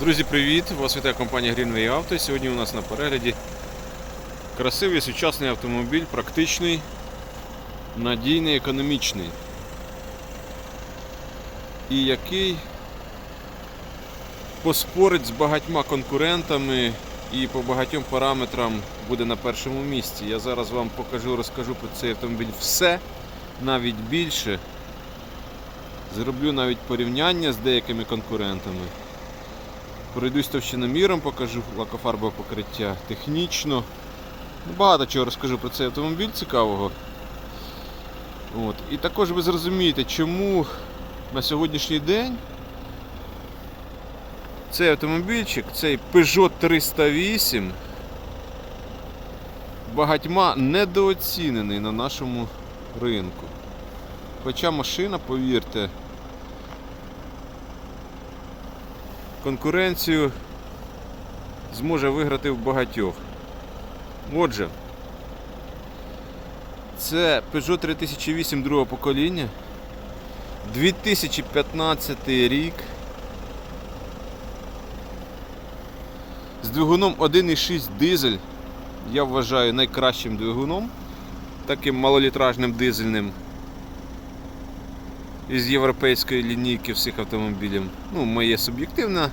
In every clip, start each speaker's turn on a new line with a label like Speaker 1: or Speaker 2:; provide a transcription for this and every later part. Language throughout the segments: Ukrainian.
Speaker 1: Друзі, привіт! Вас вітає компанія Greenway Auto. Сьогодні у нас на перегляді красивий сучасний автомобіль, практичний, надійний, економічний. І який поспорить з багатьма конкурентами і по багатьом параметрам буде на першому місці. Я зараз вам покажу, розкажу про цей автомобіль все, навіть більше. Зроблю навіть порівняння з деякими конкурентами. Пройдусь товщиноміром, покажу лакофарбове покриття технічно. Ну, Багато чого розкажу про цей автомобіль цікавого. От. І також ви зрозумієте, чому на сьогоднішній день цей автомобільчик, цей Peugeot 308, багатьма недооцінений на нашому ринку. Хоча машина, повірте, конкуренцію зможе виграти в багатьох. Отже, це Peugeot 3008 другого покоління, 2015 рік. З двигуном 1,6 дизель, я вважаю найкращим двигуном, таким малолітражним дизельним із європейської лінійки всіх автомобілів. Ну, моє суб'єктивна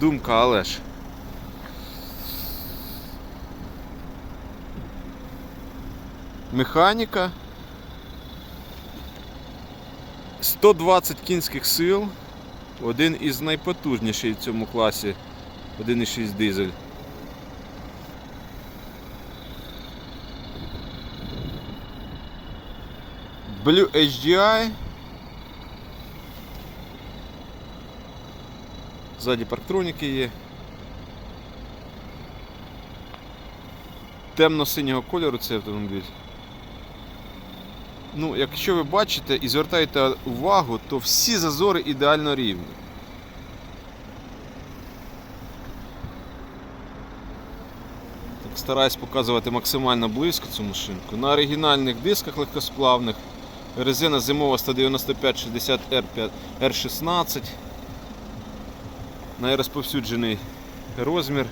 Speaker 1: думка, але ж. Механіка. 120 кінських сил. Один із найпотужніших в цьому класі 1,6 дизель. Blue HDI. Ззаді парктроніки є. Темно-синього кольору цей автомобіль. Ну, якщо ви бачите і звертаєте увагу, то всі зазори ідеально рівні. Так стараюсь показувати максимально близько цю машинку. На оригінальних дисках легкосплавних. Резина зимова 195-60 R16 найрозповсюджений розмір.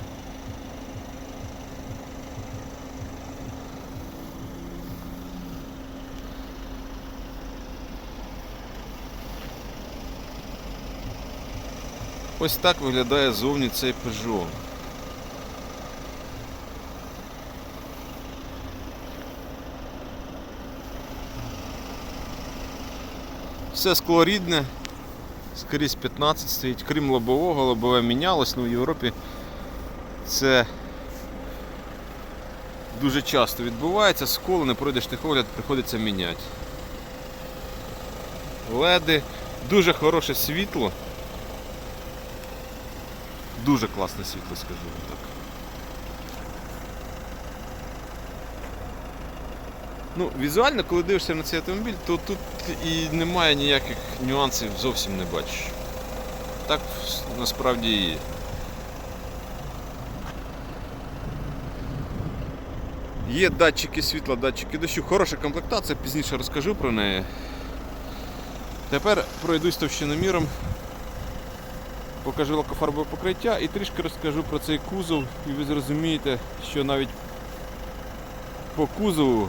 Speaker 1: Ось так виглядає зовні цей Peugeot. Все скло рідне, скрізь 15 стоїть, крім лобового, лобове мінялось, ну в Європі це дуже часто відбувається, сколи не пройдеш техогляд, приходиться міняти. Леди, дуже хороше світло. Дуже класне світло, скажу вам так. Ну, візуально, коли дивишся на цей автомобіль, то тут і немає ніяких нюансів, зовсім не бачиш. Так насправді і є. Є датчики світла, датчики дощу, хороша комплектація, пізніше розкажу про неї. Тепер пройдусь товщиноміром, покажу лакофарбове покриття і трішки розкажу про цей кузов, і ви зрозумієте, що навіть по кузову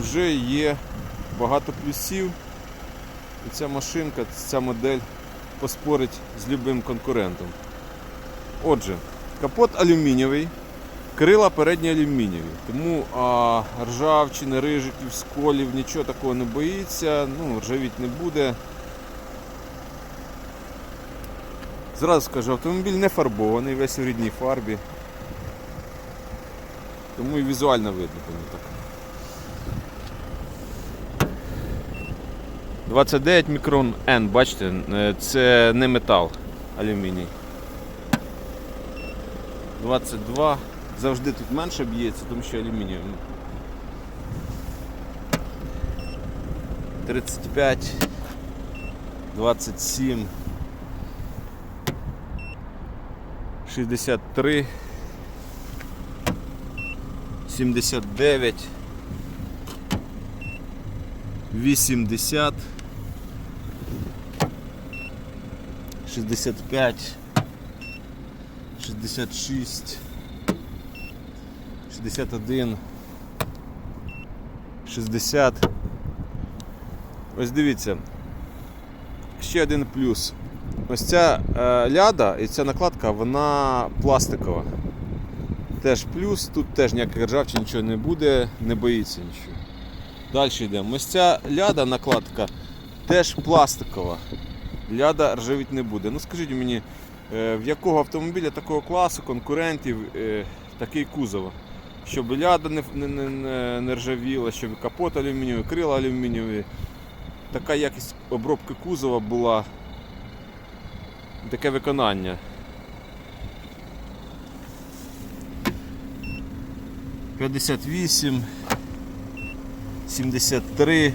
Speaker 1: вже є багато плюсів. І ця машинка, ця модель поспорить з любим конкурентом. Отже, капот алюмінієвий, крила передні алюмінієві. Тому а, ржавчини, рижиків, сколів, нічого такого не боїться, ну, ржавіть не буде. Зразу скажу, автомобіль не фарбований, весь у рідній фарбі. Тому і візуально видно тому так. 29 мікрон N, бачите, е, це не метал алюміній. 22. Завжди тут менше б'ється, тому що алюмінієм. 35, 27, 63, 79, 80, 65, 66, 61, 60. Ось дивіться. Ще один плюс. Ось ця е, ляда і ця накладка, вона пластикова. Теж плюс, тут теж ніяких ржавчин нічого не буде, не боїться нічого. Далі йдемо. Ось ця ляда накладка теж пластикова ляда ржавіть не буде. Ну скажіть мені, е, в якого автомобіля такого класу, конкурентів, е, такий кузов? Щоб ляда не не, не, не ржавіла, щоб капот алюмінієвий, крила алюмінієві. Така якість обробки кузова була, таке виконання. 58, 73,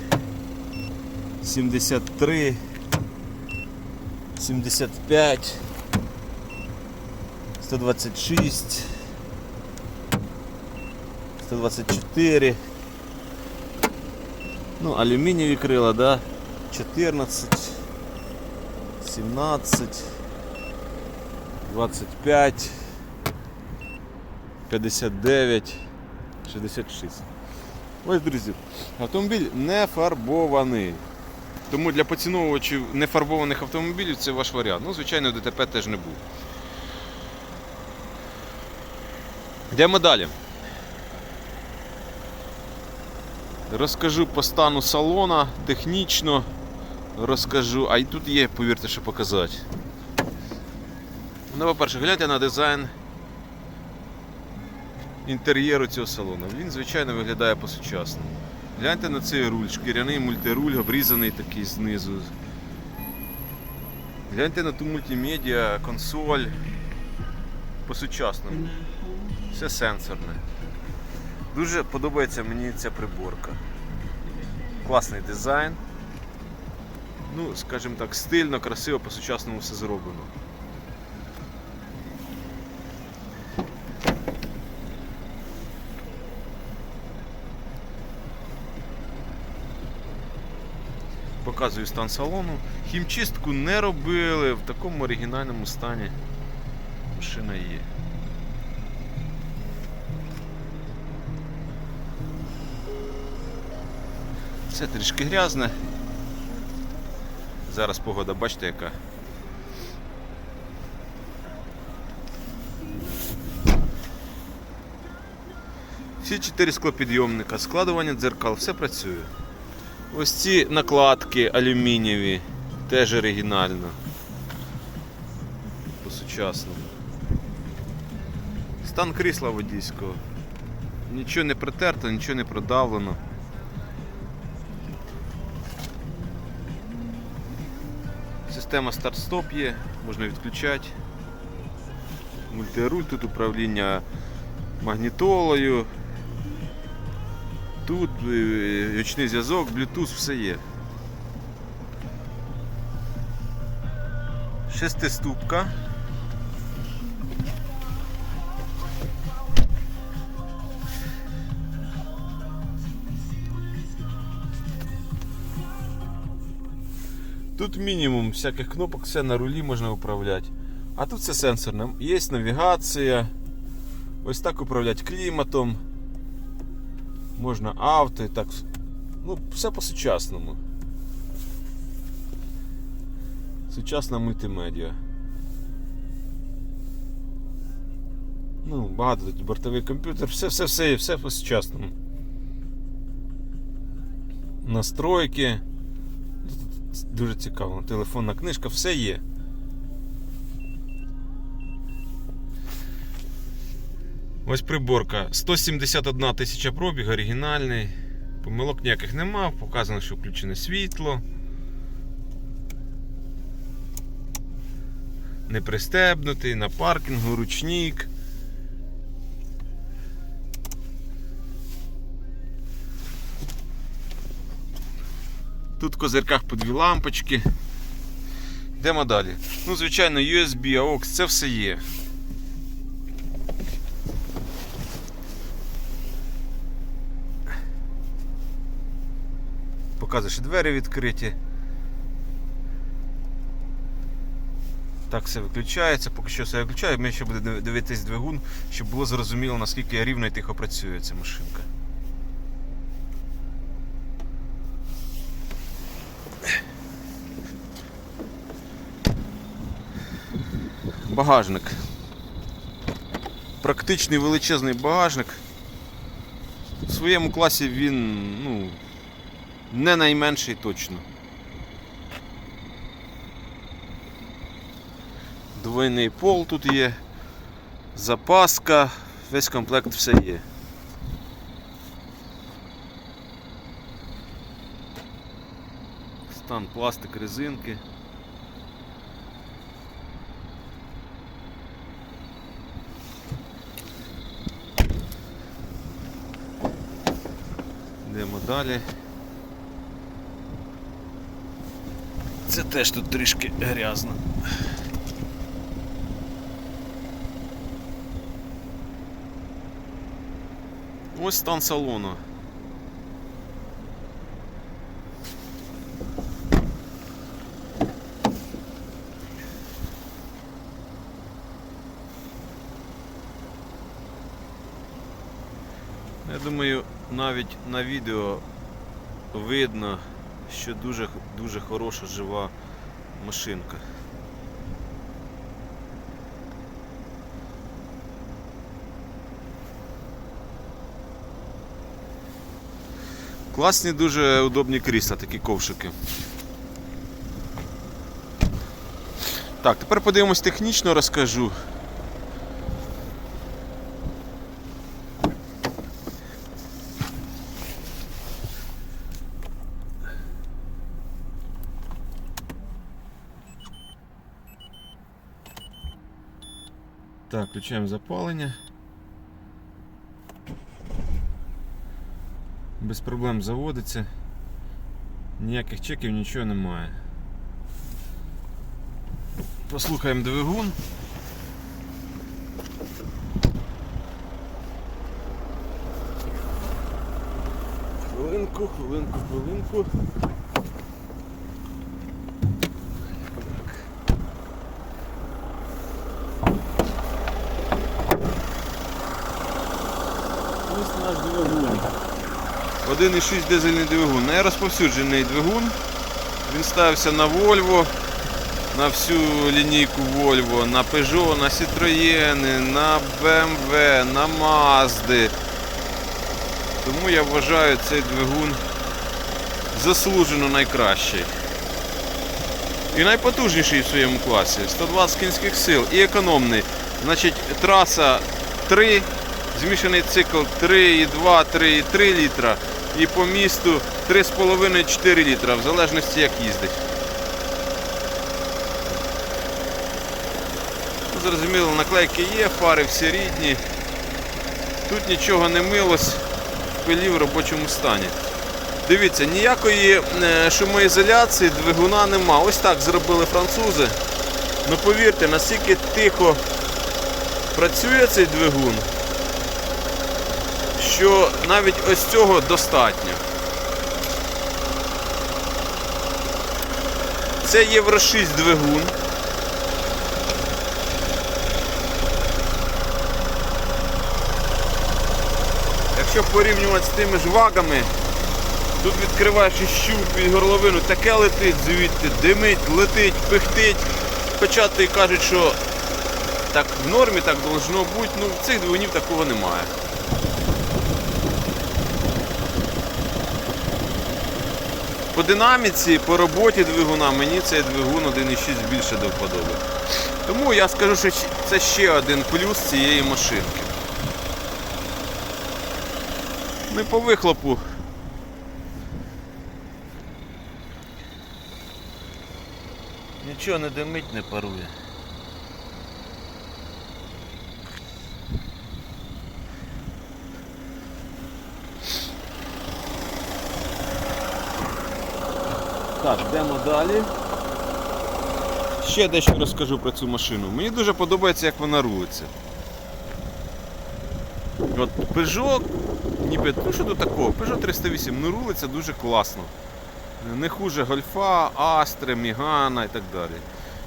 Speaker 1: 73. 75, 126, 124. Ну, алюминиевые крыла, да? 14, 17, 25, 59, 66. Ось, друзі, автомобіль не фарбований. Тому для поціновувачів нефарбованих автомобілів це ваш варіант. Ну, звичайно, ДТП теж не був. Йдемо далі. Розкажу по стану салона технічно. Розкажу, а й тут є, повірте, що показати. Ну, по-перше, гляньте на дизайн інтер'єру цього салону. Він, звичайно, виглядає по-сучасному. Гляньте на цей руль, шкіряний мультируль, обрізаний такий знизу. Гляньте на ту мультимедіа, консоль. По-сучасному. Все сенсорне. Дуже подобається мені ця приборка. Класний дизайн. Ну, скажімо так, стильно, красиво, по-сучасному все зроблено. Показую стан салону. Хімчистку не робили, в такому оригінальному стані машина є. Все трішки грязне. Зараз погода, бачите, яка. Всі чотири склопідйомника, складування дзеркал, все працює. Ось ці накладки алюмінієві, теж оригінально. По-сучасному. Стан крісла водійського. Нічого не притерто, нічого не продавлено. Система старт-стоп є, можна відключати. Мультируль, тут управління магнітолою. Тут е, ручний зв'язок, Bluetooth, все є. Шестиступка. Тут мінімум всяких кнопок, все на рулі можна управляти. А тут все сенсорне. Є навігація. Ось так управляти кліматом. Можна авто і так. Ну, все по-сучасному. Сучасна мультимедіа. Ну, багато тут бортовий комп'ютер, все, все, все, є, все по-сучасному. Настройки. Дуже цікаво. Телефонна книжка, все є. Ось приборка. 171 тисяча пробіг, оригінальний. Помилок ніяких нема, показано, що включене світло. Не пристебнутий, на паркінгу, ручник. Тут в козирках по дві лампочки. Йдемо далі. Ну, звичайно, USB, AUX, це все є. Показує, що двері відкриті. Так все виключається, поки що все виключаю. Ми ще буде див- дивитись двигун, щоб було зрозуміло, наскільки рівно і тихо працює ця машинка. Багажник. Практичний величезний багажник. В своєму класі він ну, не найменший точно. Двойний пол тут є, запаска, весь комплект все є. Стан пластик, резинки. Йдемо далі. Це теж тут трішки грязно. Ось стан салону. Я думаю, навіть на відео видно, що дуже, дуже хороша жива машинка. Класні, дуже удобні крісла, такі ковшики. Так, тепер подивимось технічно розкажу. Так, включаємо запалення. Без проблем заводиться. Ніяких чеків, нічого немає. Послухаємо двигун. Хвилинку, хвилинку, хвилинку. Ось наш двигун. 1,6 дизельний двигун. Найрозповсюджений двигун. Він ставився на Volvo, на всю лінійку Volvo, на Peugeot, на Citroën, на BMW, на Mazda. Тому я вважаю цей двигун заслужено найкращий. І найпотужніший в своєму класі. 120 кінських сил і економний. Значить, траса 3, змішаний цикл 3,2, 3,3 літра. І по місту 3,5-4 літра, в залежності як їздить. Ну, Зрозуміло, наклейки є, фари всі рідні. Тут нічого не милось, пилі в робочому стані. Дивіться, ніякої е, шумоізоляції двигуна нема. Ось так зробили французи. Ну повірте, настільки тихо працює цей двигун, що навіть ось цього достатньо. Це Євро 6 двигун. Якщо порівнювати з тими ж вагами, тут відкриваєш і щуп і горловину, таке летить звідти, димить, летить, пихтить. Хоча кажуть, що так в нормі так должно бути, ну цих двигунів такого немає. По динаміці, по роботі двигуна мені цей двигун 1.6 більше до вподоби. Тому я скажу, що це ще один плюс цієї машинки. Ми по вихлопу. Нічого не димить, не парує. Так, йдемо далі. Ще дещо розкажу про цю машину. Мені дуже подобається, як вона рулиться. От Peugeot, ніби, ну що тут такого? Peugeot 308 ну рулиться дуже класно. Не хуже Гольфа, Астри, Мігана і так далі.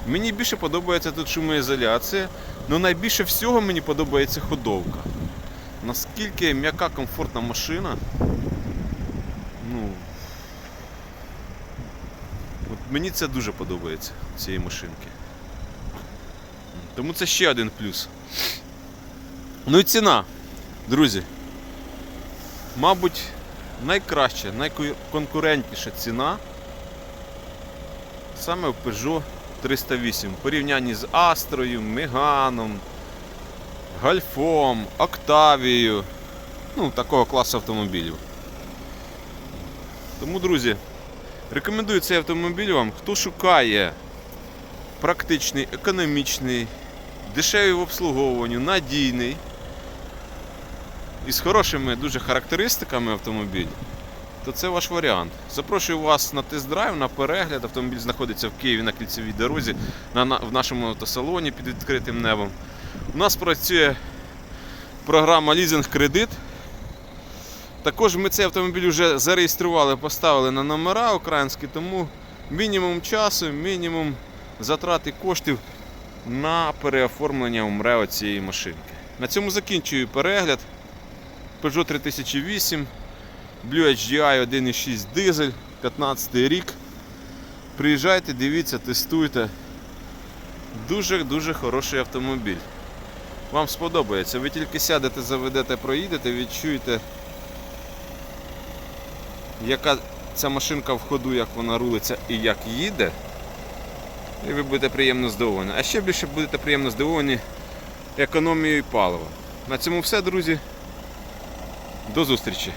Speaker 1: Мені більше подобається тут шумоізоляція, але найбільше всього мені подобається ходовка. Наскільки м'яка комфортна машина. Ну, от мені це дуже подобається цієї машинки. Тому це ще один плюс. Ну і ціна, друзі. Мабуть, найкраща, найконкурентніша ціна саме в Peugeot 308 в порівнянні з Астрою, Меганом, Гольфом, Октавією. Ну, такого класу автомобілів. Тому, друзі, рекомендую цей автомобіль вам, хто шукає практичний, економічний, дешевий в обслуговуванні, надійний і з хорошими дуже характеристиками автомобіль, то це ваш варіант. Запрошую вас на тест-драйв, на перегляд. Автомобіль знаходиться в Києві на кільцевій дорозі, на, на- в нашому автосалоні під відкритим небом. У нас працює програма лізинг-кредит. Також ми цей автомобіль вже зареєстрували, поставили на номера українські, тому мінімум часу, мінімум затрат і коштів на переоформлення МРЕО цієї машинки. На цьому закінчую перегляд. Peugeot 3008, Blue HDI 1.6 дизель, 15 рік. Приїжджайте, дивіться, тестуйте. Дуже-дуже хороший автомобіль. Вам сподобається. Ви тільки сядете, заведете, проїдете, відчуєте, яка ця машинка в ходу, як вона рулиться і як їде. І ви будете приємно здивовані. А ще більше будете приємно здивовані економією палива. На цьому все, друзі. До зустрічі!